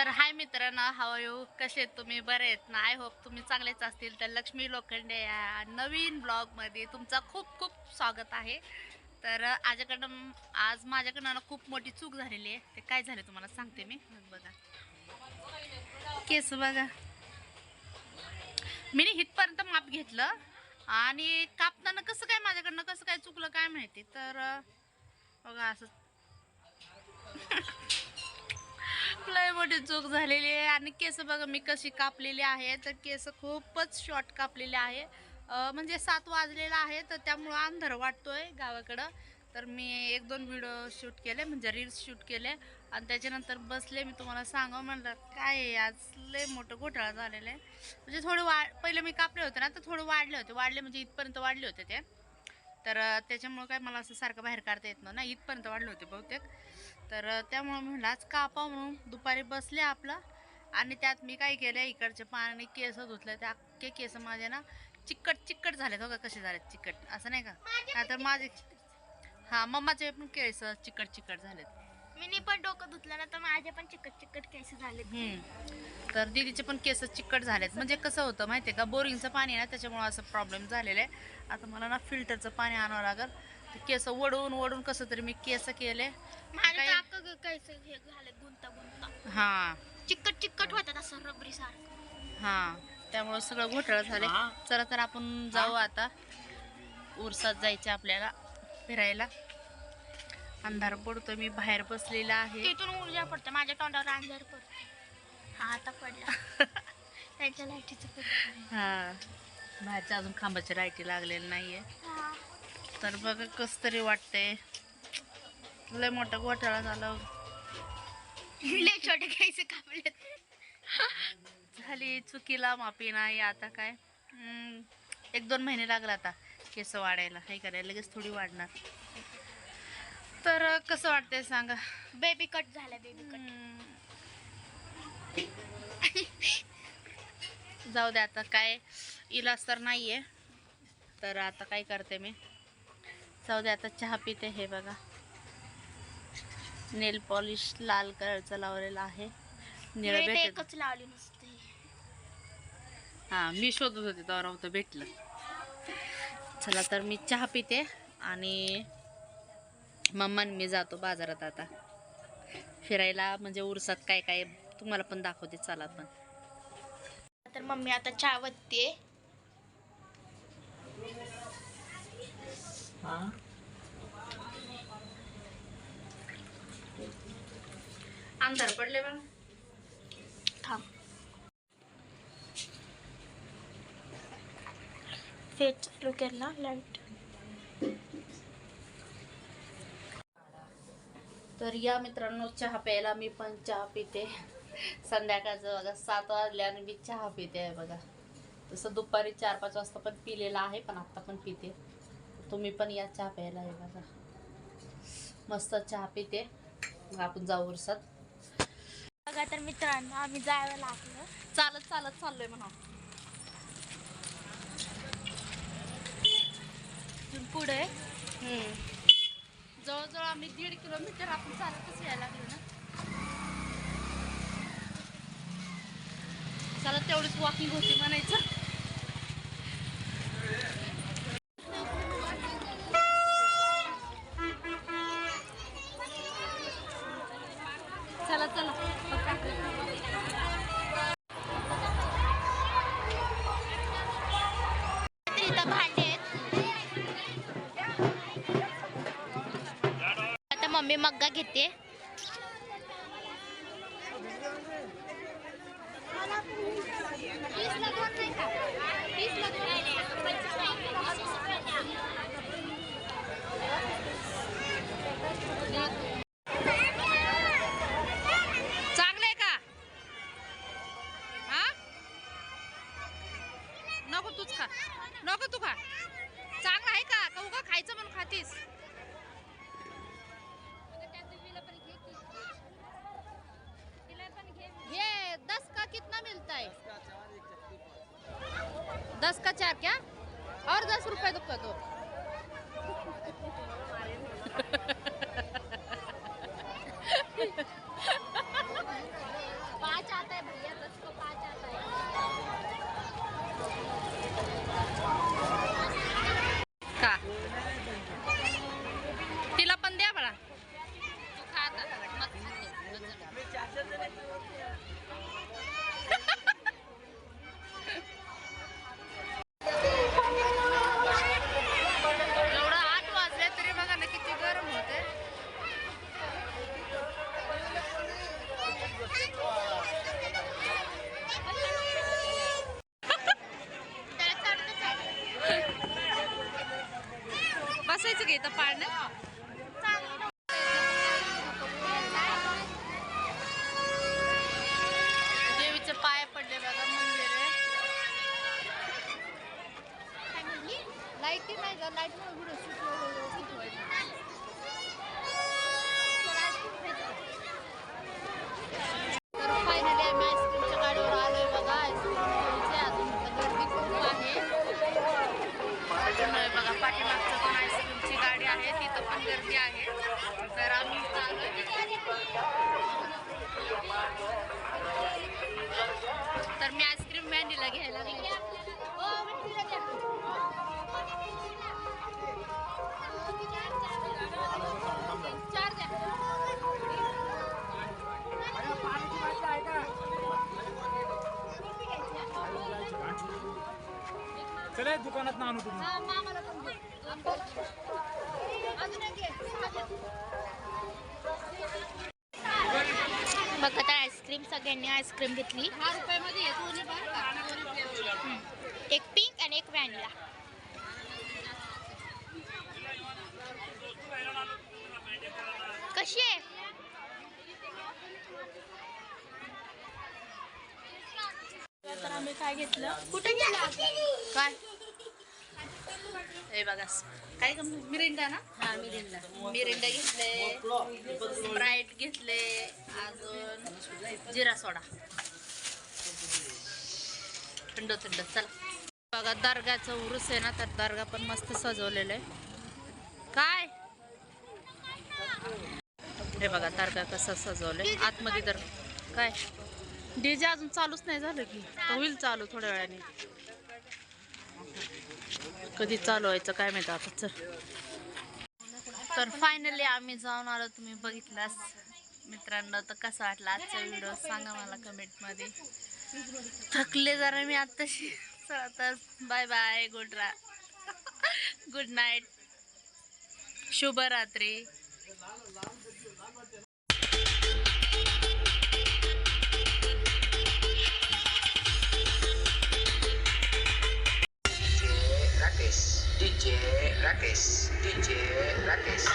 तर हाय मित्रांनो how you कसे आहेत तुम्ही? बरे आहेत ना? आय होप तुम्ही चांगलेच असतील. तर लक्ष्मी लोखंडे या नवीन ब्लॉगमध्ये तुमचं खूप खूप स्वागत आहे. तर आजकडनं आज माझ्याकडनं ना खूप मोठी चूक झालेली आहे. ते काय झाले तुम्हाला सांगते मी. मग बघा. केस बघा. मी हितपर्यंत माप घेतलं आणि कापताना कसं काय माझ्याकडनं कसं काय चुकलं काय माहिती. तर बघा असं. लय मोठी चूक झालेली आहे. आणि केस बघा मी कशी कापलेली आहे. तर केस खूपच शॉर्ट कापलेले आहे. म्हणजे सात वाजलेला आहे तर त्यामुळं अंधार वाटतोय गावाकडं. तर मी एक दोन व्हिडिओ शूट केले म्हणजे रील्स शूट केले. आणि त्याच्यानंतर बसले मी तुम्हाला सांगा म्हणलं काय आहे, आज लय मोठं घोटाळा झालेला आहे. म्हणजे थोडं वा पहिले मी कापले होते ना तर थोडं वाढले होते. वाढले म्हणजे इथपर्यंत वाढले होते ते. तर त्याच्यामुळं काय मला असं सारखं बाहेर काढता येत ना इथपर्यंत वाढले होते बहुतेक. तर त्यामुळं म्हणलं आज कापा म्हणून दुपारी बसले आपलं आणि त्यात मी काय केलं इकडचे पाणी केस धुतले ते अख्खे केस माझे ना चिकट चिकट झालेत हो का कसे झालेत चिकट असं नाही का? नाहीतर माझे हां मम्माचे पण केस चिकट चिकट झालेत. मी पण डोकं धुतलं ना तर माझे पण चिकट चिकट केस झाले. तर दीदीचे पण केस चिकट झालेत. म्हणजे कसं होतं माहितीये का बोरिंगचं पाणी आहे ना त्याच्यामुळे असं प्रॉब्लेम झालेला आहे. आता मला ना फिल्टरचं पाणी आणावं लागेल. केस वडवून वडून कसं तरी मी केस केले. काय? हे हां. चिकट चिकट होतात असं रबरी सारखं. हां. त्यामुळं सगळं घोटाळं झाले चला तर आपण जाऊ आता. उरसात जायचं आपल्याला फिरायला. अंधार पडतोय मी बाहेर बसलेला आहे. तिथून ऊर्जा पडते माझ्या तोंडावर अंधार पडतो. हा आता पडला. त्यांच्या लाईटीचं पडलं. हा. बाहेरच्या अजून खांबाची रायटी लागलेली नाहीये. हा. तर बघा कस तरी वाटतंय. लय मोठा घोटाळा झाला. लय छोटे केस कापले झाली चुकीला माफी नाही आता काय? हम्म, एक दोन महिने लागला आता केस वाढायला. हे करायला लगेच थोडी वाढणार. तर कसं वाटतंय सांगा? बेबी कट झाला बेबी कट. जाऊ दे आता काय इलाज तर नाहीये. तर आता काय करते मी? जाऊ दे आता चहा पिते हे बघा. नेल पॉलिश लाल कलरचं लावलेलं आहे. निळं मी ते भेटत एकच लावली नसते. हा मी शोधत होते तेव्हा होतं भेटलं. चला तर मी चहा पिते आणि मम्मा आणि मी जातो बाजारात आता. फिरायला म्हणजे उरसात काय काय तुम्हाला पण दाखवते चला पण. तर मम्मी आता चहा वतते अंधार पडले बघ थांब. फेट चालू केला लाइट तर या मित्रांनो चहा प्यायला मी पण चहा पिते. संध्याकाळचं बघा सात वाजल्याने मी चहा पिते आहे बघा. तसं दुपारी चार पाच वाजता पण पिलेला आहे पण आत्ता पण पिते. तुम्ही पण या चहा प्यायला आहे बघा. मस्त चहा पिते. मग आपण जाऊ उरसात. बघा तर मित्रांनो आम्ही जायला लागलो. चालत चालत चाललोय म्हणा. पुढे जवळजवळ आम्ही दीड किलोमीटर आपण चालतच यायला लागलो ना. चालत तेवढीच वॉकिंग होती म्हणायचं. इथं भांडे. आहेत आता मम्मी मग्गा घेते. क्या? और दस रुपए दो। दो का इथं पाळणं? देवीचे पाय पडले बघा मंदिर. आहे लाइट नाही का लाइट तर आहे. बघा पाठीमागचं पण आईस्क्रीमची गाडी आहे. तिथं पण गर्दी आहे. तर आम्ही तर मी आईस्क्रीम मॅन्डीला घ्यायला हो, लागले चला दुकानात ना आणू तुम्ही. हा, आईस्क्रीम सगळ्यांनी आईस्क्रीम घेतली. एक पिंक आणि एक व्हॅनिला. कशी आहे? तर आम्ही काय घेतलं? कुठे गेला? काय? हे बघा. काय मिरिंडा ना? हा मिरिंडा. मिरिंडा घेतले स्प्राईट घेतले अजून जिरा सोडा. थंड थंड चला. बघा दर्गाचं उरूस आहे ना तर दर्गा पण मस्त सजवलेलं आहे. काय? हे बघा दर्गा कसं सजवलंय. आतमध्ये तर काय? डीजे अजून चालूच नाही झालं की. होईल चालू थोड्या वेळाने. कधी चालू व्हायचं काय माहिती आता तर फायनली आम्ही जाऊन आलो तुम्ही बघितलास. मित्रांनो तर कसा वाटला आजचा व्हिडिओ सांगा मला कमेंटमध्ये थकले जरा मी आत्ताशी. चला तर बाय बाय गुड रा गुड नाईट शुभरात्री. DJ Rakesh, DJ Rakesh.